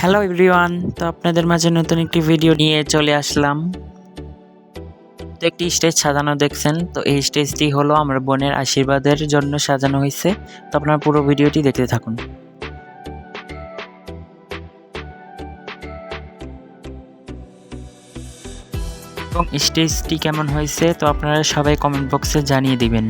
Hello everyone তো আপনাদের মাঝে নতুন একটি ভিডিও নিয়ে চলে আসলাম। তো একটি স্টেজ সাজানো দেখছেন। তো এই স্টেজটি হলো আমার বোনের আশীর্বাদের জন্য সাজানো হয়েছে। তো আপনারা পুরো ভিডিওটি দেখতে থাকুন। এবং স্টেজটি কেমন হয়েছে, তো আপনারা সবাই কমেন্ট বক্সে জানিয়ে দিবেন।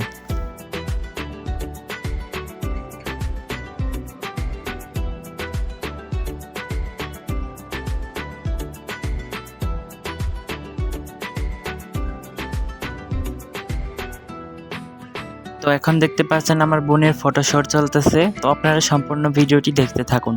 তো এখন দেখতে পাচ্ছেন আমার বোনের ফটোশট চলতেছে। তো আপনারা সম্পূর্ণ ভিডিওটি দেখতে থাকুন।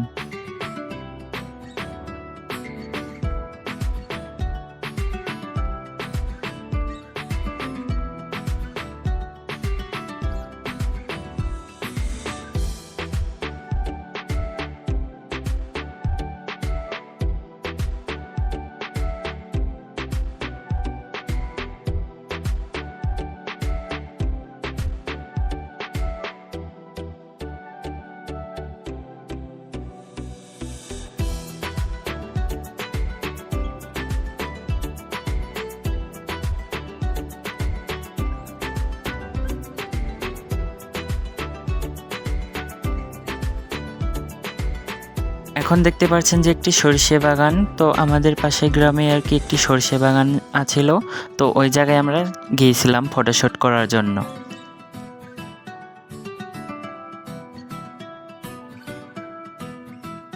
এখন দেখতে পাচ্ছেন যে একটি সরষে বাগান, তো আমাদের পাশে গ্রামে আর কি একটি সরষে বাগান আছিল, তো ওই জায়গায় আমরা গিয়েছিলাম ফটোশ্যুট করার জন্য।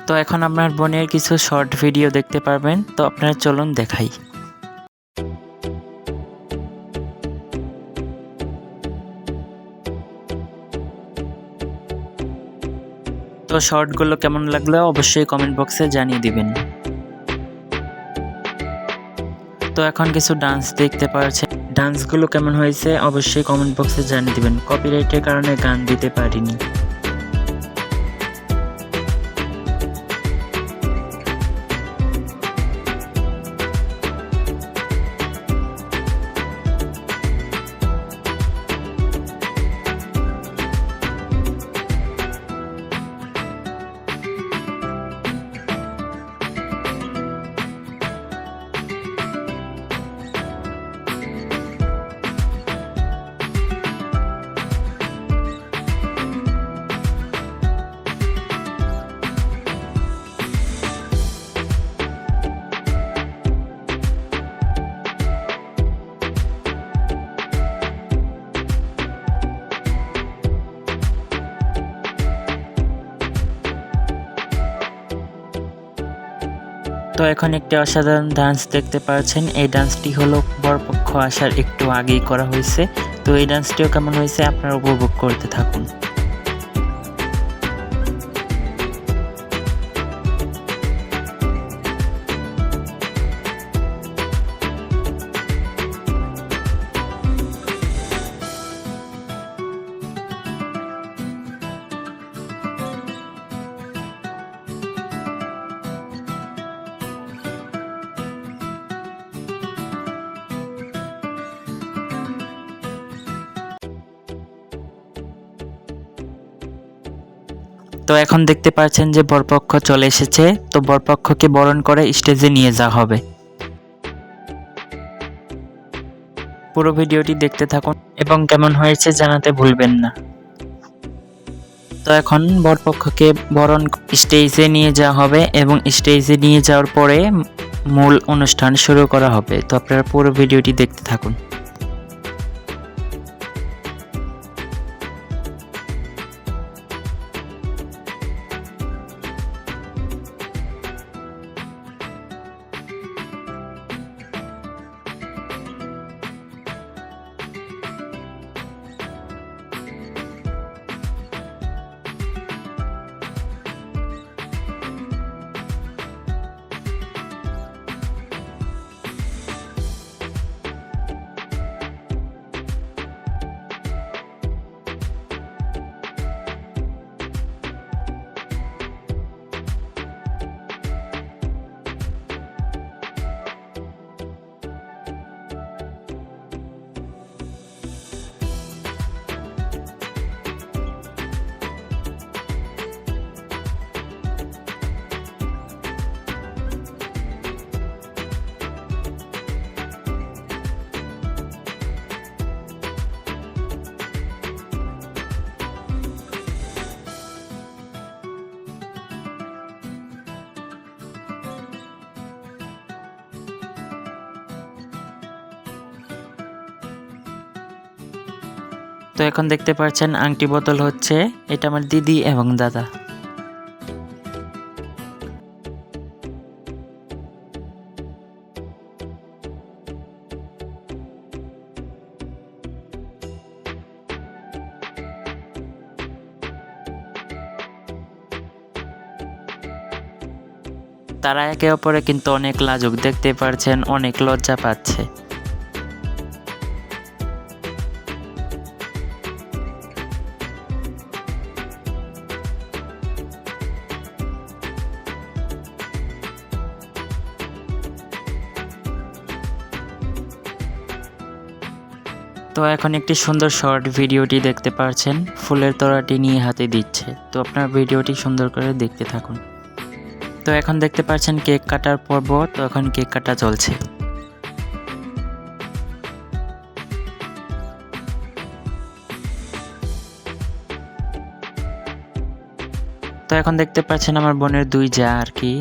তো এখন আপনার বোনের কিছু শর্ট ভিডিও দেখতে পারবেন, তো আপনারা চলুন দেখাই। তো শর্টগুলো কেমন লাগল অবশ্যই কমেন্ট বক্সে জানিয়ে দিবেন। তো এখন কিছু ডান্স দেখতে পাচ্ছেন ডান্সগুলো কেমন হয়েছে অবশ্যই কমেন্ট বক্সে জানিয়ে দিবেন। কপিরাইটের কারণে গান দিতে পারিনি। তো এখন একটি অসাধারণ ডান্স দেখতে পাচ্ছেন। এই ডান্সটি হলো বরপক্ষ আসার একটু আগেই করা হয়েছে। তো এই ডান্সটিও কেমন হয়েছে আপনারা উপভোগ করতে থাকুন। তো এখন দেখতে পাচ্ছেন যে বরপক্ষ চলে এসেছে। তো বরপক্ষকে বরণ করে স্টেজে নিয়ে যাওয়া হবে। পুরো ভিডিওটি দেখতে থাকুন এবং কেমন হয়েছে জানাতে ভুলবেন না। তো এখন বরপক্ষকে বরণ স্টেজে নিয়ে যাওয়া হবে এবং স্টেজে নিয়ে যাওয়ার পরে মূল অনুষ্ঠান শুরু করা হবে। তো আপনারা পুরো ভিডিওটি দেখতে থাকুন। তো এখন দেখতে পাচ্ছেন, আংটি বোতল হচ্ছে। এটা আমার দিদি এবং দাদা। তারা একে অপরে কিন্তু অনেক লাজুক, দেখতে পারছেন, অনেক লজ্জা পাচ্ছে। তো এখন একটি সুন্দর শর্ট ভিডিওটি দেখতে পারছেন। ফুলের তোড়াটি নিয়ে হাতে দিচ্ছে। তো আপনার ভিডিওটি সুন্দর করে দেখতে থাকুন। তো এখন দেখতে পাচ্ছেন কেক কাটার পর্ব। তো এখন কেক কাটা চলছে। তো এখন দেখতে পাচ্ছেন আমার বোনের দুই যা আর কি।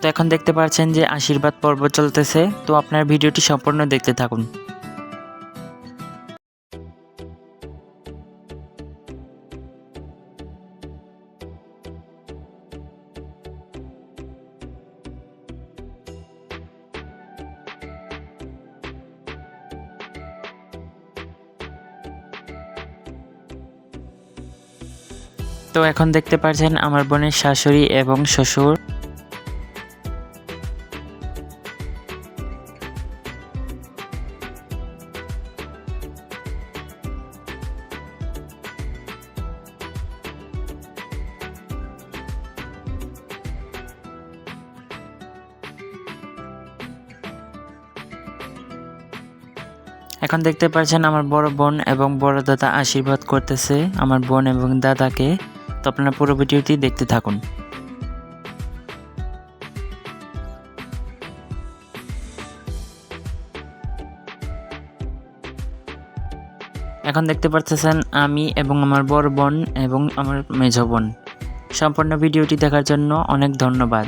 তো এখন দেখতে পাচ্ছেন যে আশীর্বাদ পর্ব চলতেছে। তো আপনার ভিডিওটি সম্পূর্ণ দেখতে থাকুন। তো এখন দেখতে পাচ্ছেন আমার বোনের শাশুড়ি এবং শ্বশুর। এখন দেখতে পাচ্ছেন আমার বড় বোন এবং বড় দাদা আশীর্বাদ করতেছে আমার বোন এবং দাদাকে। তো আপনারা পুরো ভিডিওটি দেখতে থাকুন। এখন দেখতে পাচ্ছেন আমি এবং আমার বড় বোন এবং আমার মেজ বোন। সম্পূর্ণ ভিডিওটি দেখার জন্য অনেক ধন্যবাদ।